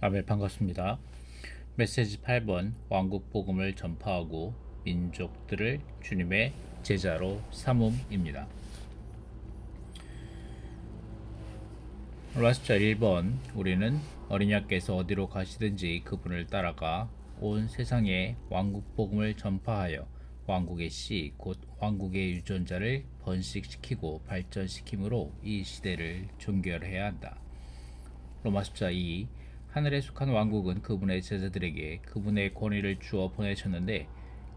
아멘 반갑습니다. 메시지 8번 왕국 복음을 전파하고 민족들을 주님의 제자로 삼음입니다. 라스자 1번 우리는 어린이께서 어디로 가시든지 그분을 따라가 온 세상에 왕국 복음을 전파하여 왕국의 씨 곧 왕국의 유전자를 번식시키고 발전시킴으로 이 시대를 종결해야 한다. 로마 14 2 하늘에 속한 왕국은 그분의 제자들에게 그분의 권위를 주어 보내셨는데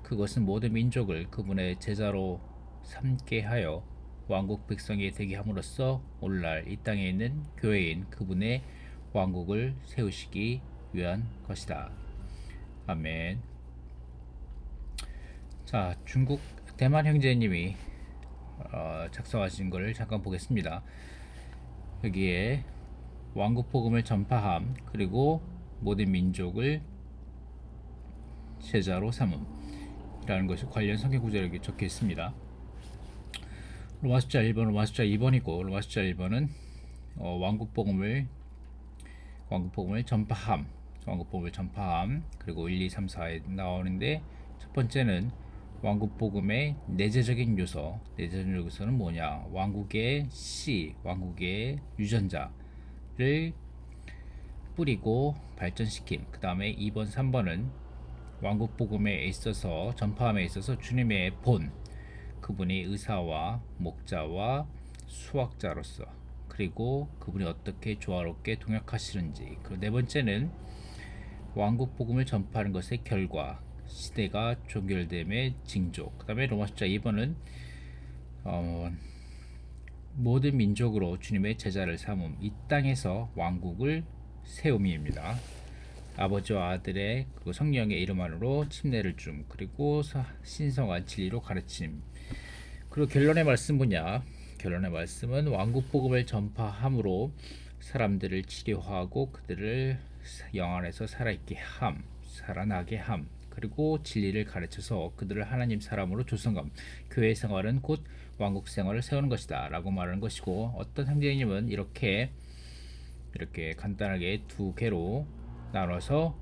그것은 모든 민족을 그분의 제자로 삼게 하여 왕국 백성이 되게 함으로써 오늘날 이 땅에 있는 교회인 그분의 왕국을 세우시기 위한 것이다. 아멘. 자, 중국 대만 형제님이 어, 작성하신 것을 잠깐 보겠습니다. 여기에 왕국 복음을 전파함 그리고 모든 민족을 제자로 삼음이라는 것이 관련 성경 구절에 적혀 있습니다. 로마 숫자 1번, 로마 숫자 2번이고 로마 숫자 1번은 어, 왕국 복음을 왕국 복음을 전파함, 왕국 복음을 전파함 그리고 1, 2, 3, 4에 나오는데 첫 번째는 왕국 복음의 내재적인 요소, 내재적인 요소는 뭐냐? 왕국의 씨, 왕국의 유전자, 를 뿌리고 발전시킴. 그 다음에 2번, 3번은 왕국 복음에 있어서 전파함에 있어서 주님의 본 그분이 의사와 목자와 수학자로서 그리고 그분이 어떻게 조화롭게 동역하시는지 그리고 네 번째는 왕국 복음을 전파하는 것의 결과 시대가 종결됨의 징조 그 다음에 로마 숫자 2번은 어, 모든 민족으로 주님의 제자를 삼음 이 땅에서 왕국을 세움입니다. 아버지와 아들의 그리고 성령의 이름 안으로 침례를 줌 그리고 신성한 진리로 가르침. 그리고 결론의 말씀 뭐냐? 결론의 말씀은 왕국 복음을 전파함으로 사람들을 치료하고 그들을 영 안에서 살아있게 함 살아나게 함 그리고 진리를 가르쳐서 그들을 하나님 사람으로 조성감 교회 생활은 곧 왕국 생활을 세우는 것이다 라고 말하는 것이고 어떤 형제님은 이렇게 이렇게 간단하게 두 개로 나눠서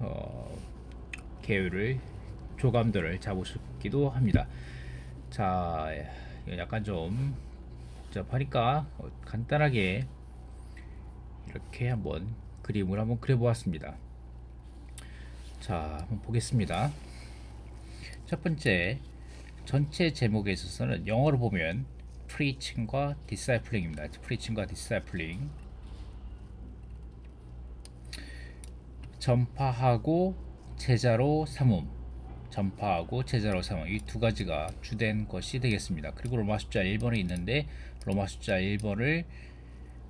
어, 계율을 조감들을 잡으시기도 합니다. 자 약간 좀 복잡하니까 간단하게 이렇게 한번 그림을 한번 그려보았습니다 자, 한번 보겠습니다. 첫 번째, 전체 제목에 있어서는 영어로 보면 preaching과 discipling입니다. preaching과 discipling. 전파하고 제자로 삼음. 전파하고 제자로 삼음. 이 두 가지가 주된 것이 되겠습니다. 그리고 로마 숫자 1번이 있는데 로마 숫자 1번을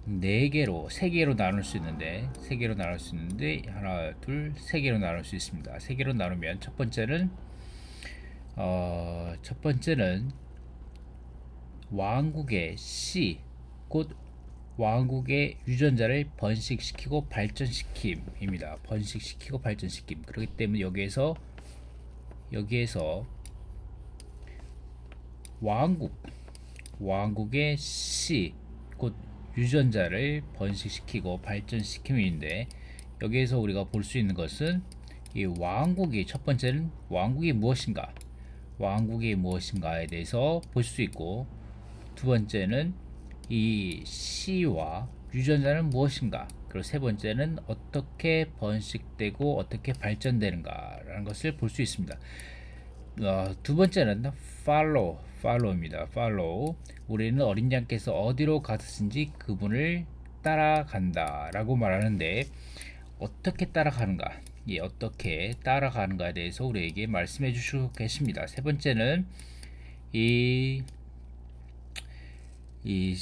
네 개로 세 개로 나눌 수 있는데 세 개로 나눌 수 있는데 하나 둘세 개로 나눌 수 있습니다. 세 개로 나누면 첫 번째는 어, 첫 번째는 왕국의 씨, 곧 왕국의 유전자를 번식시키고 발전시킴입니다. 번식시키고 발전시킴. 그렇기 때문에 여기에서 여기에서 왕국 왕국의 씨, 곧 유전자를 번식시키고 발전시킴인데 여기에서 우리가 볼 수 있는 것은 이 왕국이 첫 번째는 왕국이 무엇인가 왕국이 무엇인가에 대해서 볼 수 있고 두 번째는 이 씨와 유전자는 무엇인가 그리고 세 번째는 어떻게 번식되고 어떻게 발전되는가라는 것을 볼 수 있습니다. 어, 두 번째는 follow, follow입니다. follow. 우리는 어린 양께서 어디로 가셨는지 그분을 따라간다 라고 말하는데 어떻게 따라가는가? 예, 어떻게 따라가는가에 대해서 우리에게 말씀해 주시고 계십니다. 세 번째는 이, 이,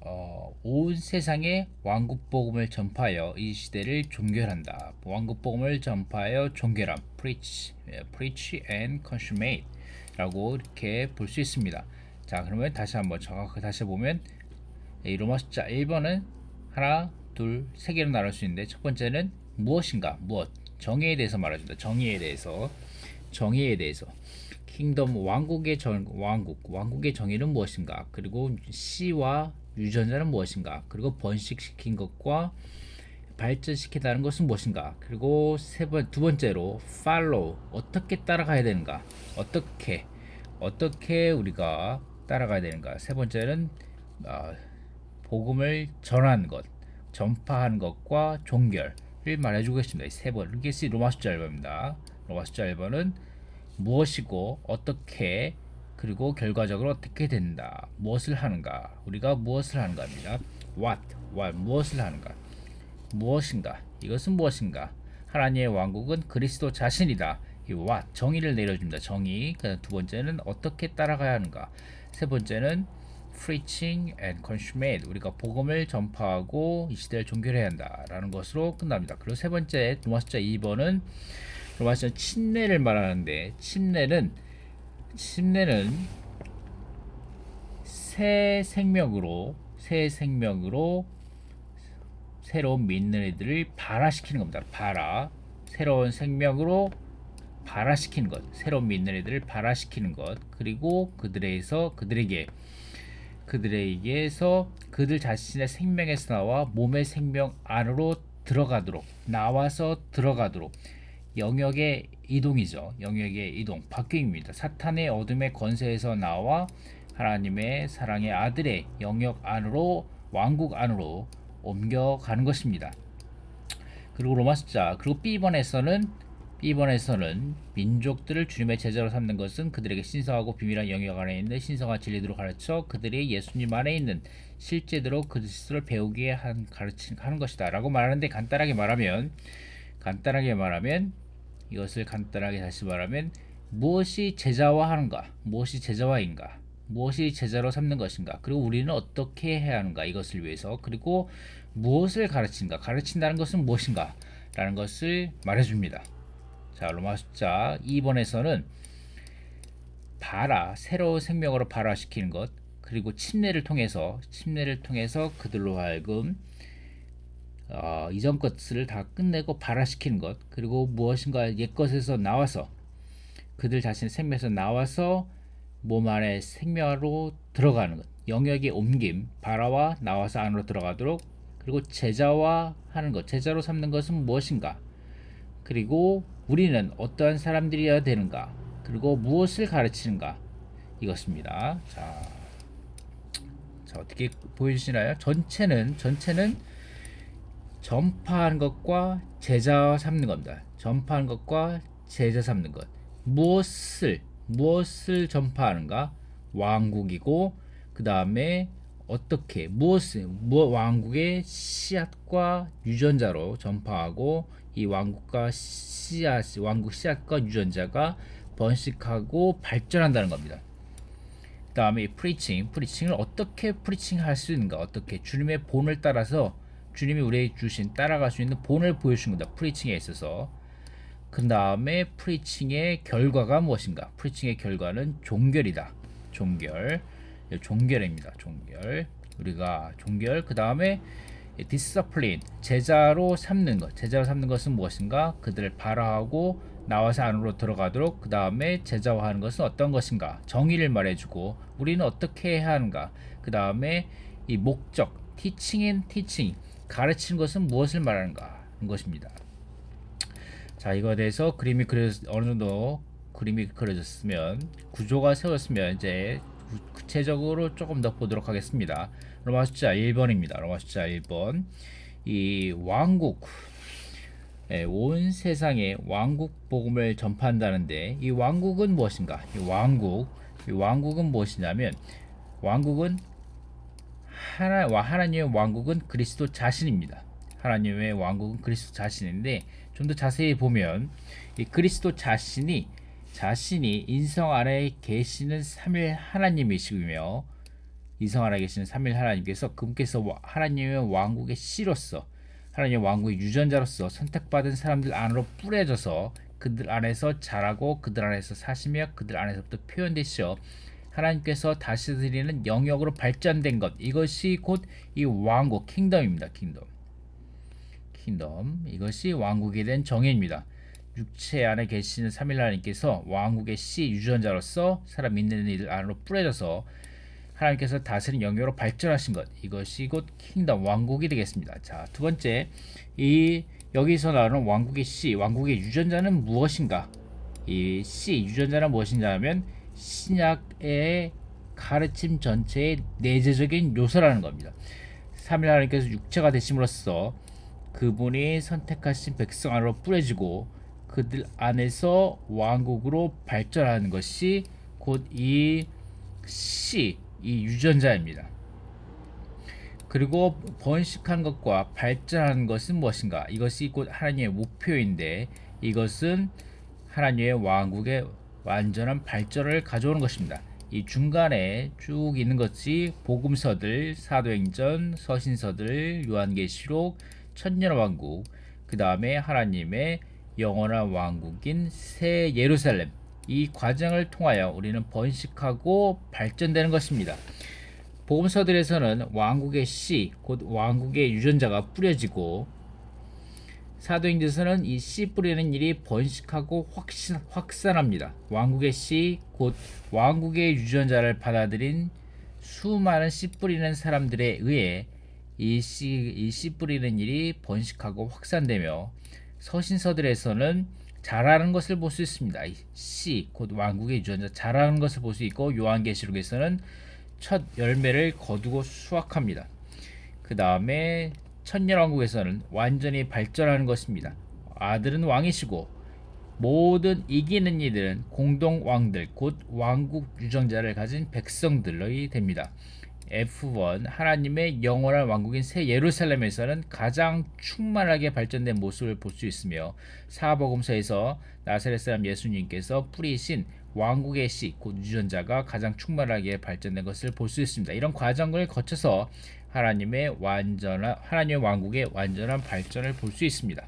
어, 온 세상에 왕국 복음을 전파하여 이 시대를 종결한다. 왕국 복음을 전파하여 종결함. preach, preach and consummate라고 이렇게 볼 수 있습니다. 자, 그러면 다시 한번 정확하게 다시 보면 이 로마 숫자 1번은 하나, 둘, 세 개로 나눌 수 있는데 첫 번째는 무엇인가, 무엇, 정의에 대해서 말해준다. 정의에 대해서, 정의에 대해서. 킹덤 왕국의 정 왕국 왕국의 정의는 무엇인가? 그리고 씨와 유전자는 무엇인가? 그리고 번식시킨 것과 발전시키다는 것은 무엇인가? 그리고 세 번 두 번째로 follow 어떻게 따라가야 되는가? 어떻게 어떻게 우리가 따라가야 되는가? 세 번째는 어, 복음을 전하는 것, 전파하는 것과 종결을 말해주고 있습니다. 세 번. 이게 로마 숫자 1번입니다. 로마 숫자 1번은 무엇이고 어떻게 그리고 결과적으로 어떻게 된다. 무엇을 하는가? 우리가 무엇을 하는가입니다. What, what 무엇을 하는가? 무엇인가? 이것은 무엇인가? 하나님의 왕국은 그리스도 자신이다. 이 what 정의를 내려줍니다. 정의. 그다음 두 번째는 어떻게 따라가야 하는가? 세 번째는 preaching and consummate 우리가 복음을 전파하고 이 시대를 종결해야 한다라는 것으로 끝납니다. 그리고 세 번째 로마 숫자 2번은 로마 숫자 침례를 말하는데 침례는 침례는 새 생명으로 새 생명으로 새로운 믿는 이들을 발화시키는 겁니다. 발화. 새로운 생명으로 발화시키는 것, 새로운 믿는 이들을 발화시키는 것, 그리고 그들에서 그들에게 그들에게서 그들 자신의 생명에서 나와 몸의 생명 안으로 들어가도록 나와서 들어가도록 영역의 이동이죠. 영역의 이동, 바뀜입니다. 사탄의 어둠의 건세에서 나와 하나님의 사랑의 아들의 영역 안으로 왕국 안으로 옮겨가는 것입니다. 그리고 로마 숫자 그리고 B번에서는 B번에서는 민족들을 주님의 제자로 삼는 것은 그들에게 신성하고 비밀한 영역 안에 있는 신성한 진리들을 가르쳐 그들이 예수님 안에 있는 실제대로 그리스도를 배우게 한 가르치 하는 것이다라고 말하는데 간단하게 말하면 간단하게 말하면 이것을 간단하게 다시 말하면 무엇이 제자화 하는가 무엇이 제자화인가 무엇이 제자로 삼는 것인가 그리고 우리는 어떻게 해야 하는가 이것을 위해서 그리고 무엇을 가르친가 가르친다는 것은 무엇인가 라는 것을 말해줍니다. 자 로마 숫자 2번에서는 발화 새로운 생명으로 발화시키는 것 그리고 침례를 통해서 침례를 통해서 그들로 하여금 어, 이전 것을 다 끝내고 발화시키는 것 그리고 무엇인가 옛 것에서 나와서 그들 자신의 생명에서 나와서 몸 안에 생명으로 들어가는 것 영역의 옮김 발화와 나와서 안으로 들어가도록 그리고 제자화 하는 것 제자로 삼는 것은 무엇인가? 그리고 우리는 어떠한 사람들이어야 되는가? 그리고 무엇을 가르치는가? 이것입니다. 자, 자 어떻게 보여주시나요? 전체는 전체는 전파하는 것과 제자 삼는 겁니다. 전파하는 것과 제자 삼는 것. 무엇을 무엇을 전파하는가? 왕국이고 그 다음에 어떻게 무엇을 무 왕국의 씨앗과 유전자로 전파하고 이 왕국과 씨앗 왕국 씨앗과 유전자가 번식하고 발전한다는 겁니다. 그 다음에 프리칭 프리칭을 어떻게 프리칭할 수 있는가? 어떻게 주님의 본을 따라서 주님이 우리에게 주신 따라갈 수 있는 본을 보여주는 겁니다. 프리칭에 있어서. 그 다음에 프리칭의 결과가 무엇인가? 프리칭의 결과는 종결이다. 종결. 종결입니다. 종결. 우리가 종결. 그 다음에 디스플린 제자로 삼는 것. 제자로 삼는 것은 무엇인가? 그들을 발화하고 나와서 안으로 들어가도록 그 다음에 제자화하는 것은 어떤 것인가? 정의를 말해주고 우리는 어떻게 해야 하는가? 그 다음에 이 목적, and teaching 가르치는 것은 무엇을 말하는가 하는 것입니다. 자 이거에 대해서 그림이 그려 어느 정도 그림이 그려졌으면 구조가 세웠으면 이제 구체적으로 조금 더 보도록 하겠습니다. 로마 숫자 1번입니다. 로마 숫자 1번 이 왕국 예, 온 세상에 왕국 복음을 전파한다는데 이 왕국은 무엇인가? 이 왕국 이 왕국은 무엇이냐면 왕국은 하나 와 하나님의 왕국은 그리스도 자신입니다. 하나님의 왕국은 그리스도 자신인데 좀 더 자세히 보면 이 그리스도 자신이 자신이 인성 안에 계시는 삼일 하나님이시며 인성 안에 계시는 삼일 하나님께서 그분께서 하나님의 왕국의 씨로서 하나님의 왕국의 유전자로서 선택받은 사람들 안으로 뿌려져서 그들 안에서 자라고 그들 안에서 사시며 그들 안에서부터 표현되시어 하나님께서 다시 드리는 영역으로 발전된 것 이것이 곧 이 왕국 킹덤입니다. 킹덤. 킹덤 이것이 왕국에 대한 정의입니다. 육체 안에 계시는 삼일 하나님께서 왕국의 씨 유전자로서 사람 믿는 이들 안으로 뿌려져서 하나님께서 다스린 영역으로 발전하신 것 이것이 곧 킹덤 왕국이 되겠습니다. 자, 두 번째 이 여기서 나오는 왕국의 씨, 왕국의 유전자는 무엇인가? 이 씨, 유전자는 무엇인가 하면 신약의 가르침 전체의 내재적인 요소라는 겁니다. 3일 하나님께서 육체가 되심으로써 그분이 선택하신 백성 안으로 뿌려지고 그들 안에서 왕국으로 발전하는 것이 곧 이 씨, 이 유전자입니다. 그리고 번식한 것과 발전하는 것은 무엇인가? 이것이 곧 하나님의 목표인데 이것은 하나님의 왕국의 완전한 발전을 가져오는 것입니다. 이 중간에 쭉 있는 것이 복음서들, 사도행전, 서신서들, 요한계시록, 천년왕국, 그 다음에 하나님의 영원한 왕국인 새 예루살렘 이 과정을 통하여 우리는 번식하고 발전되는 것입니다. 복음서들에서는 왕국의 씨, 곧 왕국의 유전자가 뿌려지고 사도행전에서는 이 씨 뿌리는 일이 번식하고 확신, 확산합니다. 왕국의 씨, 곧 왕국의 유전자를 받아들인 수많은 씨 뿌리는 사람들에 의해 이 씨, 이 씨 뿌리는 일이 번식하고 확산되며 서신서들에서는 자라는 것을 볼 수 있습니다. 이 씨, 곧 왕국의 유전자 자라는 것을 볼 수 있고 요한계시록에서는 첫 열매를 거두고 수확합니다. 그 다음에 천년왕국에서는 완전히 발전하는 것입니다. 아들은 왕이시고 모든 이기는 이들은 공동 왕들 곧 왕국 유전자를 가진 백성들이 됩니다. F1 하나님의 영원한 왕국인 새 예루살렘에서는 가장 충만하게 발전된 모습을 볼 수 있으며 사복음서에서 나사렛 사람 예수님께서 뿌리신 왕국의 씨, 곧 유전자가 가장 충만하게 발전된 것을 볼 수 있습니다. 이런 과정을 거쳐서 하나님의 완전한 하나님의 왕국의 완전한 발전을 볼 수 있습니다.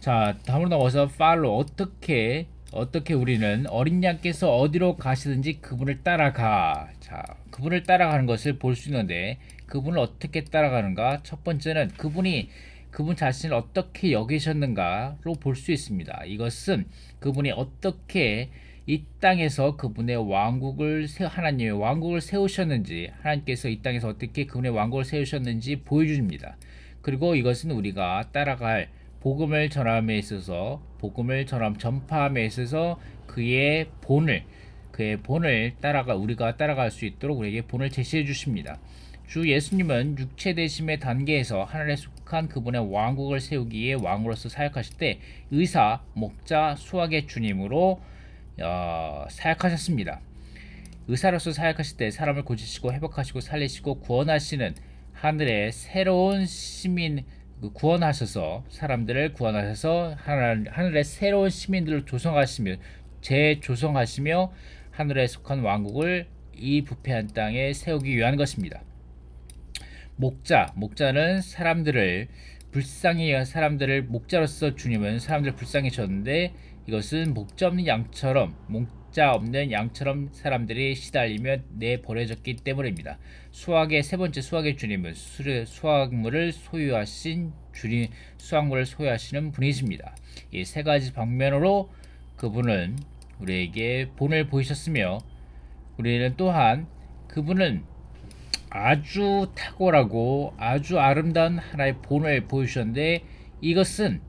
자, 다음으로 넘어서 팔로 어떻게 어떻게 우리는 어린 양께서 어디로 가시든지 그분을 따라가. 자, 그분을 따라가는 것을 볼 수 있는데 그분을 어떻게 따라가는가? 첫 번째는 그분이 그분 자신을 어떻게 여기셨는가로 볼 수 있습니다. 이것은 그분이 어떻게 이 땅에서 그분의 왕국을 세, 하나님의 왕국을 세우셨는지 하나님께서 이 땅에서 어떻게 그분의 왕국을 세우셨는지 보여줍니다. 그리고 이것은 우리가 따라갈 복음을 전함에 있어서 복음을 전함 전파함에 있어서 그의 본을 그의 본을 따라가 우리가 따라갈 수 있도록 우리에게 본을 제시해 주십니다. 주 예수님은 육체 대심의 단계에서 하늘에 속한 그분의 왕국을 세우기에 왕으로서 사역하실 때 의사, 목자, 수학의 주님으로 어, 사역하셨습니다. 의사로서 사역하실 때 사람을 고치시고 회복하시고 살리시고 구원하시는 하늘의 새로운 시민 그 구원하셔서 사람들을 구원하셔서 하늘, 하늘의 새로운 시민들을 조성하시며 재조성하시며 하늘에 속한 왕국을 이 부패한 땅에 세우기 위한 것입니다. 목자, 목자는 사람들을 불쌍히 사람들을 목자로서 주님은 사람들을 불쌍히 셨는데 이것은 목자 없는 양처럼 목자 없는 양처럼 사람들이 시달리며 내버려졌기 때문입니다. 수학의 세 번째 수학의 주님은 수학물을 소유하신 주님 수학물을 소유하시는 분이십니다. 이 세 가지 방면으로 그분은 우리에게 본을 보이셨으며 우리는 또한 그분은 아주 탁월하고 아주 아름다운 하나의 본을 보여주셨는데 이것은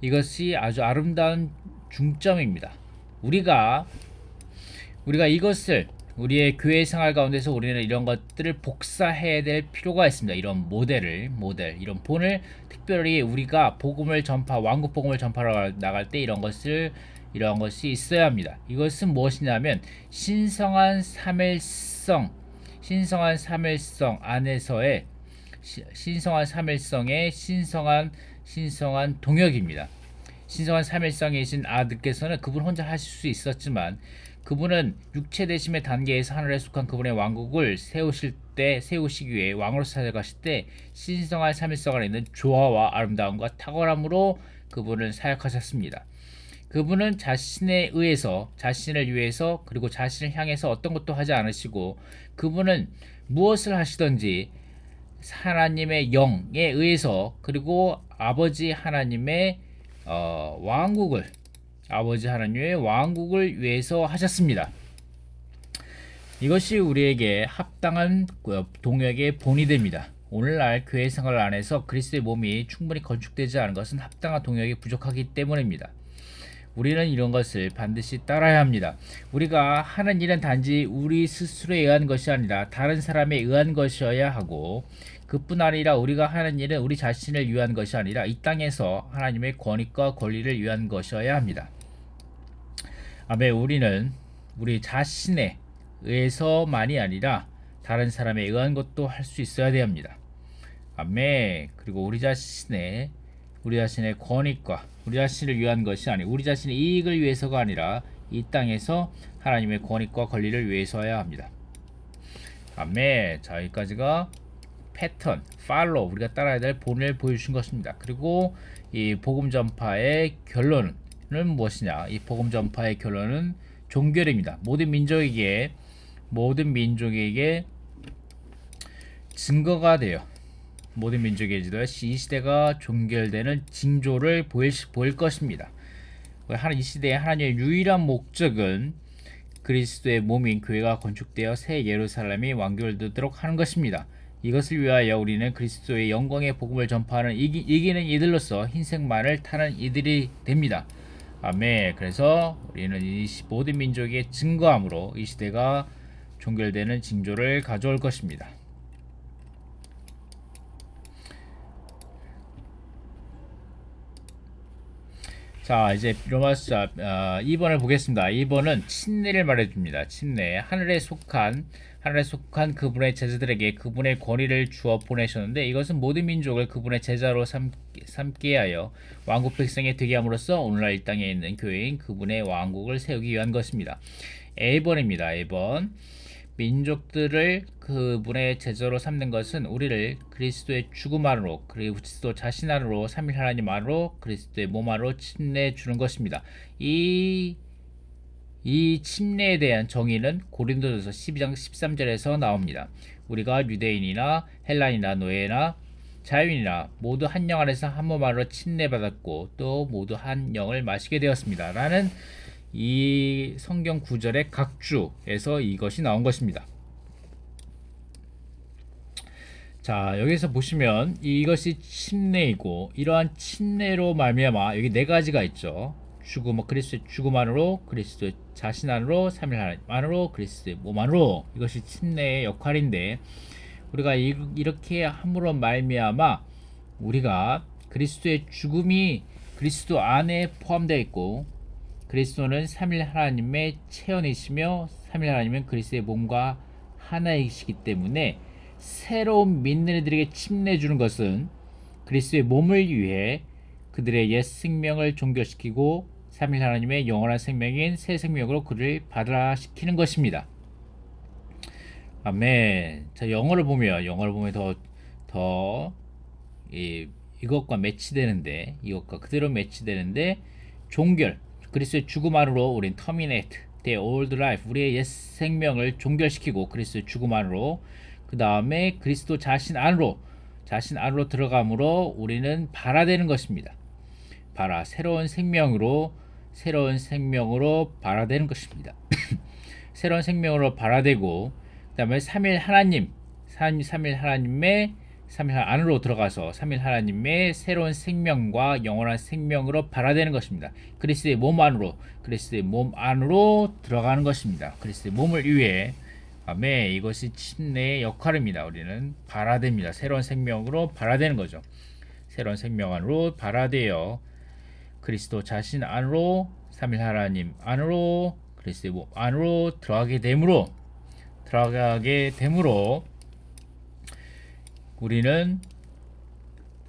이것이 아주 아름다운 중점입니다. 우리가 우리가 이것을 우리의 교회 생활 가운데서 우리는 이런 것들을 복사해야 될 필요가 있습니다. 이런 모델을 모델 이런 본을 특별히 우리가 복음을 전파 왕국 복음을 전파로 나갈 때 이런 것을 이런 것이 있어야 합니다. 이것은 무엇이냐면 신성한 삼일성 신성한 삼일성 안에서의 신성한 삼일성의 신성한 신성한 동역입니다. 신성한 삼일성이신 아들께서는 그분 혼자 하실 수 있었지만 그분은 육체 대심의 단계에서 하늘에 속한 그분의 왕국을 세우실 때 세우시기 위해 왕으로 사역하실 때 신성한 삼일성 안에 있는 조화와 아름다움과 탁월함으로 그분을 사역하셨습니다. 그분은 자신에 의해서 자신을 위해서 그리고 자신을 향해서 어떤 것도 하지 않으시고 그분은 무엇을 하시든지 하나님의 영에 의해서 그리고 아버지 하나님의 어, 왕국을 아버지 하나님의 왕국을 위해서 하셨습니다. 이것이 우리에게 합당한 그 동역의 본이 됩니다. 오늘날 교회 생활 안에서 그리스도의 몸이 충분히 건축되지 않은 것은 합당한 동역이 부족하기 때문입니다. 우리는 이런 것을 반드시 따라야 합니다. 우리가 하는 일은 단지 우리 스스로에 의한 것이 아니라 다른 사람에 의한 것이어야 하고 그뿐 아니라 우리가 하는 일은 우리 자신을 위한 것이 아니라 이 땅에서 하나님의 권위과 권리를 위한 것이어야 합니다. 아멘. 우리는 우리 자신에 의해서만이 아니라 다른 사람에 의한 것도 할 수 있어야 됩니다. 아멘. 그리고 우리 자신의 우리 자신의 권익과 우리 자신을 위한 것이 아니 우리 자신의 이익을 위해서가 아니라 이 땅에서 하나님의 권익과 권리를 위해서야 합니다. 아멘. 자 여기까지가 패턴, 팔로 우리가 따라야 될 본을 보여주신 것입니다. 그리고 이 복음 전파의 결론은 무엇이냐? 이 복음 전파의 결론은 종결입니다. 모든 민족에게 모든 민족에게 증거가 돼요. 모든 민족의 지도에 이 시대가 종결되는 징조를 보일, 보일 것입니다. 이 시대의 하나님의 유일한 목적은 그리스도의 몸인 교회가 건축되어 새 예루살렘이 완결되도록 하는 것입니다. 이것을 위하여 우리는 그리스도의 영광의 복음을 전파하는 이기, 이기는 이들로서 흰색만을 타는 이들이 됩니다. 아멘. 그래서 우리는 이 모든 민족의 증거함으로 이 시대가 종결되는 징조를 가져올 것입니다. 자 이제 로마서 어, 2번을 보겠습니다. 2번은 침례를 말해줍니다. 침례 하늘에 속한 하늘에 속한 그분의 제자들에게 그분의 권위를 주어 보내셨는데 이것은 모든 민족을 그분의 제자로 삼, 삼게 하여 왕국 백성이 되게 함으로써 오늘날 이 땅에 있는 교회인 그분의 왕국을 세우기 위한 것입니다. A번입니다. A번 민족들을 그분의 제자로 삼는 것은 우리를 그리스도의 죽음 안으로 그리스도 자신 안으로 삼일 하나님 안으로 그리스도의 몸 안으로 침례 주는 것입니다. 이, 이 침례에 대한 정의는 고린도전서 12장 13절에서 나옵니다. 우리가 유대인이나 헬란이나 노예나 자유인이나 모두 한 영 안에서 한 몸 안으로 침례받았고 또 모두 한 영을 마시게 되었습니다. 라는 이 성경 구절의 각주에서 이것이 나온 것입니다. 자 여기서 보시면 이것이 침례이고 이러한 침례로 말미암아 여기 네 가지가 있죠. 죽음, 뭐 그리스도의 죽음 안으로 그리스도의 자신 안으로 삼일 하나님 안으로 그리스도의 몸 안으로. 이것이 침례의 역할인데 우리가 이, 렇게 함으로 말미암아 우리가 그리스도의 죽음이 그리스도 안에 포함되어 있고 그리스도는 삼일 하나님의 체현이시며 삼일 하나님은 그리스도의 몸과 하나이시기 때문에 새로운 믿는 이들에게 침례 주는 것은 그리스도의 몸을 위해 그들의 옛 생명을 종결시키고 삼일 하나님의 영원한 생명인 새 생명으로 그를 받아시키는 것입니다. 아멘. 자 영어를 보면 영어를 보면 더 더 이것과 매치되는데 이것과 그대로 매치되는데 종결 그리스도의 죽음 안으로 우린 terminate the old life 우리의 옛 생명을 종결시키고 그리스도의 죽음 안으로 그 다음에 그리스도 자신 안으로 자신 안으로 들어감으로 우리는 발화되는 것입니다. 발화 새로운 생명으로 새로운 생명으로 발화되는 것입니다. 새로운 생명으로 발화되고 그다음에 삼일 하나님 삼일 하나님의 3일 안으로 들어가서 3일 하나님의 새로운 생명과 영원한 생명으로 발화되는 것입니다. 그리스도의 몸 안으로 그리스도의 몸 안으로 들어가는 것입니다. 그리스도의 몸을 위해 아멘 이것이 침례의 역할입니다. 우리는 발화됩니다. 새로운 생명으로 발화되는 거죠. 새로운 생명 안으로 발화되어 그리스도 자신 안으로 3일 하나님 안으로 그리스도의 몸 안으로 들어가게 되므로 들어가게 되므로 우리는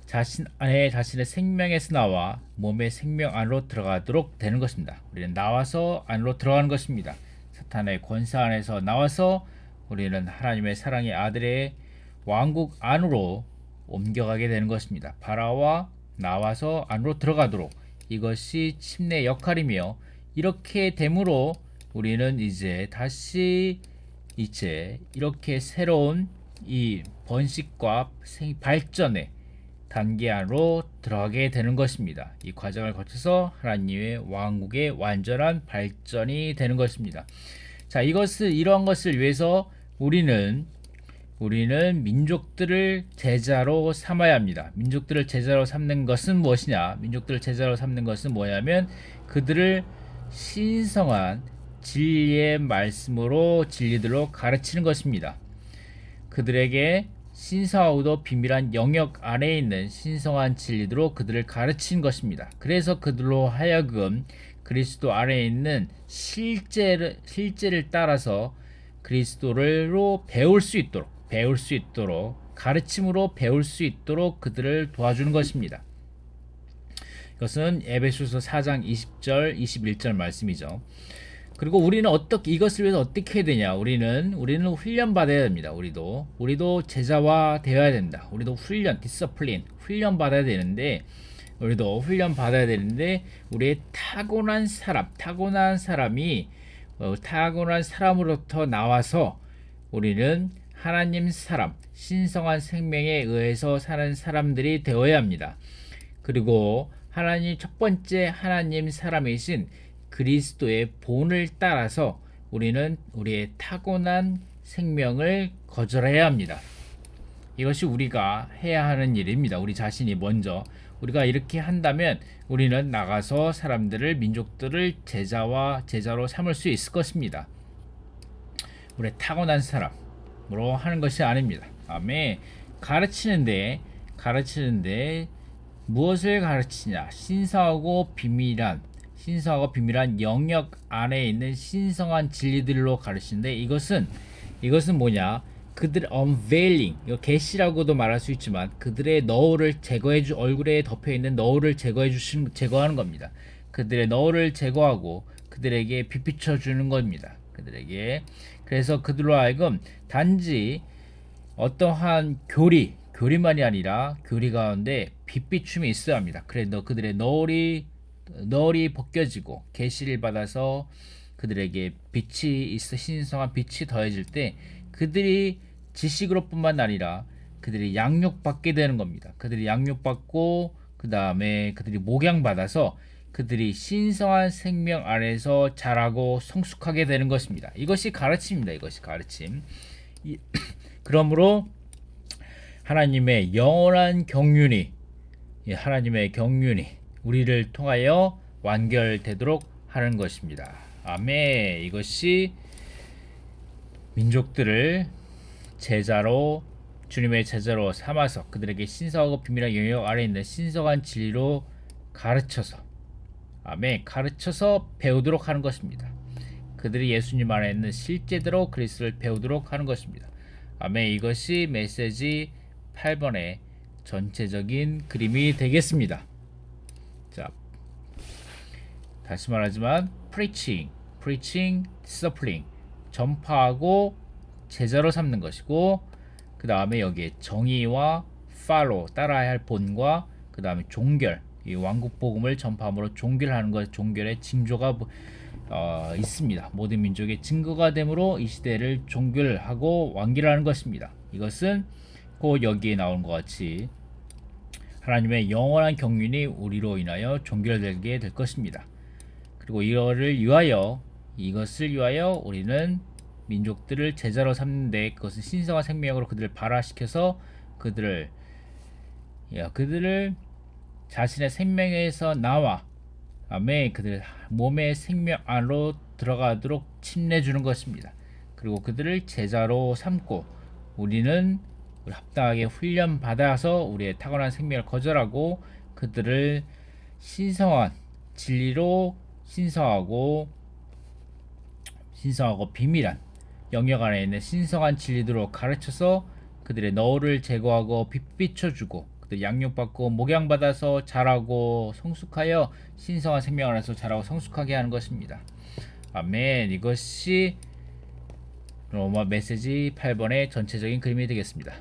자신 안에 자신의 생명에서 나와 몸의 생명 안으로 들어가도록 되는 것입니다. 우리는 나와서 안으로 들어가는 것입니다. 사탄의 권세 안에서 나와서 우리는 하나님의 사랑의 아들의 왕국 안으로 옮겨가게 되는 것입니다. 바라와 나와서 안으로 들어가도록 이것이 침례 역할이며 이렇게 됨으로 우리는 이제 다시 이제 이렇게 새로운 이 번식과 발전의 단계 안으로 들어가게 되는 것입니다. 이 과정을 거쳐서 하나님의 왕국의 완전한 발전이 되는 것입니다. 자, 이것을 이러한 것을 위해서 우리는 우리는 민족들을 제자로 삼아야 합니다. 민족들을 제자로 삼는 것은 무엇이냐? 민족들을 제자로 삼는 것은 뭐냐면 그들을 신성한 진리의 말씀으로 진리들로 가르치는 것입니다. 그들에게 신성하고도 비밀한 영역 안에 있는 신성한 진리로 그들을 가르친 것입니다. 그래서 그들로 하여금 그리스도 안에 있는 실제를 실제를 따라서 그리스도를로 배울 수 있도록 배울 수 있도록 가르침으로 배울 수 있도록 그들을 도와주는 것입니다. 이것은 에베소서 4장 20절 21절 말씀이죠. 그리고 우리는 어떻게 이것을 위해서 어떻게 해야 되냐? 우리는 우리는 훈련 받아야 됩니다. 우리도 우리도 제자화 되어야 된다. 우리도 훈련 디서플린 훈련 받아야 되는데 우리도 훈련 받아야 되는데 우리의 타고난 사람 타고난 사람이 어, 타고난 사람으로부터 나와서 우리는 하나님 사람 신성한 생명에 의해서 사는 사람들이 되어야 합니다. 그리고 하나님 첫 번째 하나님 사람이신 그리스도의 본을 따라서 우리는 우리의 타고난 생명을 거절해야 합니다. 이것이 우리가 해야 하는 일입니다. 우리 자신이 먼저 우리가 이렇게 한다면 우리는 나가서 사람들을 민족들을 제자와 제자로 삼을 수 있을 것입니다. 우리 타고난 사람 으로 하는 것이 아닙니다. 아멘. 가르치는데 가르치는데 무엇을 가르치냐? 신성하고 비밀한 신성하고 비밀한 영역 안에 있는 신성한 진리들로 가르치는데 이것은 이것은 뭐냐? 그들의 unveiling, 이거 계시라고도 말할 수 있지만 그들의 너울을 제거해 주 얼굴에 덮여 있는 너울을 제거해 주신 제거하는 겁니다. 그들의 너울을 제거하고 그들에게 빛비춰 주는 겁니다. 그들에게 그래서 그들로 하여금 단지 어떠한 교리 교리만이 아니라 교리 가운데 빛비춤이 있어야 합니다. 그래 너 그들의 너울이 너울이 벗겨지고 계시를 받아서 그들에게 빛이 있어 신성한 빛이 더해질 때 그들이 지식으로뿐만 아니라 그들이 양육받게 되는 겁니다. 그들이 양육받고 그 다음에 그들이 목양받아서 그들이 신성한 생명 안에서 자라고 성숙하게 되는 것입니다. 이것이 가르침입니다. 이것이 가르침. 이, 그러므로 하나님의 영원한 경륜이 하나님의 경륜이 우리를 통하여 완결되도록 하는 것입니다. 아멘. 이것이 민족들을 제자로 주님의 제자로 삼아서 그들에게 신성하고 비밀한 영역 아래 있는 신성한 진리로 가르쳐서 아멘 가르쳐서 배우도록 하는 것입니다. 그들이 예수님 안에 있는 실제대로 그리스도를 배우도록 하는 것입니다. 아멘 이것이 메시지 8번의 전체적인 그림이 되겠습니다. 자 다시 말하지만 preaching, preaching, discipline 전파하고 제자로 삼는 것이고 그 다음에 여기에 정의와 follow 따라야 할 본과 그 다음에 종결 이 왕국 복음을 전파함으로 종결하는 것 종결의 징조가 어, 있습니다. 모든 민족의 증거가 되므로 이 시대를 종결하고 완결하는 것입니다. 이것은 곧 여기에 나온 것 같이 하나님의 영원한 경륜이 우리로 인하여 종결되게 될 것입니다. 그리고 이거를 위하여 이것을 위하여 우리는 민족들을 제자로 삼는데 그것은 신성한 생명으로 그들을 발화시켜서 그들을 야 그들을 자신의 생명에서 나와 아멘 그들 몸의 생명 안으로 들어가도록 침례 주는 것입니다. 그리고 그들을 제자로 삼고 우리는 합당하게 훈련 받아서 우리의 타고난 생명을 거절하고 그들을 신성한 진리로 신성하고 신성하고 비밀한 영역 안에 있는 신성한 진리들로 가르쳐서 그들의 너울을 제거하고 빛 비춰 주고 그들 양육받고 목양받아서 자라고 성숙하여 신성한 생명 안에서 자라고 성숙하게 하는 것입니다. 아멘. 이것이 로마 메시지 8번의 전체적인 그림이 되겠습니다.